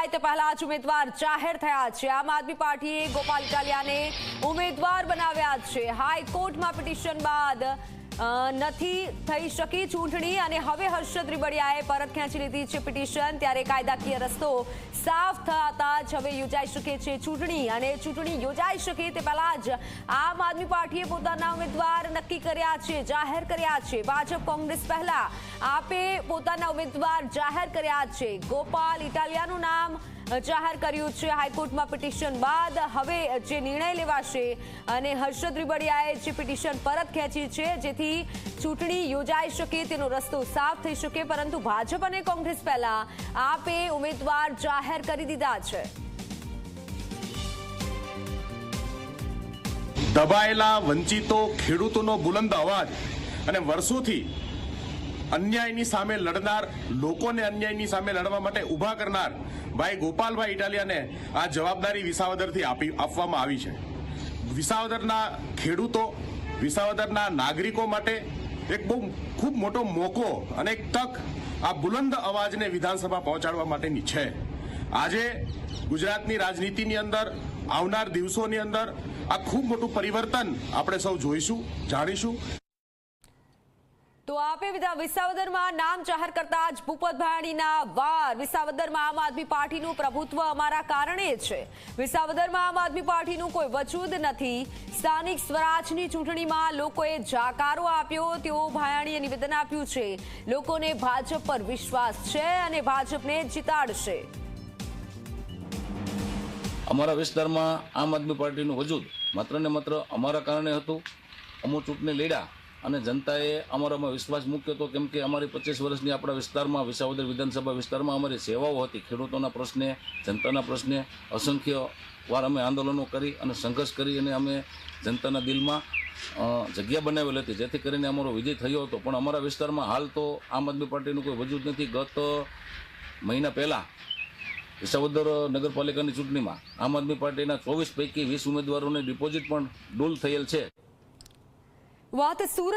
થાય તે પહેલા જ ઉમેદવાર જાહેર થયા છે. આમ આદમી પાર્ટીએ ગોપાલ ઇટાલિયાને ઉમેદવાર બનાવ્યા છે. હાઈકોર્ટમાં પિટિશન બાદ નથી થઈ શકી ચૂંટણી અને હવે હર્ષદ રીબડિયાએ પરત ખેંચી લીધી છે પિટિશન. ત્યારે કાયદાકીય રસ્તો સાફ થતા જ હવે યોજાઈ શકે છે ચૂંટણી. અને ચૂંટણી યોજાઈ શકે તે પહેલા જ આમ આદમી પાર્ટીએ પોતાના ઉમેદવાર નક્કી કર્યા છે, જાહેર કર્યા છે. ભાજપ કોંગ્રેસ પહેલા આપે પોતાના ઉમેદવાર જાહેર કર્યા છે. ગોપાલ ઇટાલિયાનું નામ જાહેર કર્યું છે હાઈકોર્ટમાં પિટિશન બાદ. હવે જે નિર્ણય લેવાશે અને હર્ષદ રીબડિયાએ જે પિટિશન પરત ખેંચી છે, જેથી ચૂંટણી યોજાઈ શકે, તેનો રસ્તો સાફ થઈ શકે. પરંતુ ભાજપ અને કોંગ્રેસ પહેલા આપે ઉમેદવાર જાહેર કરી દીધા છે. દબાયેલા વંચિતો ખેડૂતોનો બુલંદ અવાજ અને વર્ષોથી અન્યાયની સામે લડનાર, લોકોને અન્યાયની સામે લડવા માટે ઊભા કરનાર ભાઈ ગોપાલભાઈ ઇટાલિયાને આ જવાબદારી વિસાવદરથી આપી, આપવામાં આવી છે. વિસાવદરના ખેડૂતો, વિસાવદરના નાગરિકો માટે એક બહુ, ખૂબ મોટો મોકો અને એક તક આ બુલંદ અવાજને વિધાનસભા પહોંચાડવા માટેની છે. આજે ગુજરાતની રાજનીતિની અંદર, આવનાર દિવસોની અંદર આ ખૂબ મોટું પરિવર્તન આપણે સૌ જોઈશું, જાણીશું. તો આપે વિધા વિસાવદરમાં નામ જાહેર કરતા જ ભૂપત ભાયાણીના વાર. વિસાવદરમાં આમ આદમી પાર્ટીનું પ્રભુત્વ અમારા કારણે છે. વિસાવદરમાં આમ આદમી પાર્ટીનું કોઈ વજૂદ નથી. સ્થાનિક સ્વરાજની ચૂંટણીમાં લોકોએ જાકારો આપ્યો. તેઓ ભાયાણીએ નિવેદન આપ્યું છે. લોકોને ભાજપ પર વિશ્વાસ છે અને ભાજપને જીતાડશે. અમારા વિસ્તારમાં આમ આદમી પાર્ટીનું વજૂદ માત્ર ને માત્ર અમારા કારણે હતું. અમુક ચૂંટણી લડ્યા. અને જનતાએ અમારામાં વિશ્વાસ મૂક્યો હતો કેમ કે અમારી પચીસ વર્ષની આપણા વિસ્તારમાં, વિસાવદર વિધાનસભા વિસ્તારમાં અમારી સેવાઓ હતી, ખેડૂતોના પ્રશ્ને, જનતાના પ્રશ્ને, અસંખ્ય વાર અમે આંદોલનો કરી અને સંઘર્ષ કરી અને અમે જનતાના દિલમાં જગ્યા બનાવેલી હતી, જેથી કરીને અમારો વિજય થયો હતો. પણ અમારા વિસ્તારમાં હાલ તો આમ આદમી પાર્ટીનું કોઈ વજૂદ નથી. ગત મહિના પહેલાં વિસાવદર નગરપાલિકાની ચૂંટણીમાં આમ આદમી પાર્ટીના ચોવીસ પૈકી વીસ ઉમેદવારોની ડિપોઝિટ પણ ડૂલ થયેલ છે. વાત સુરત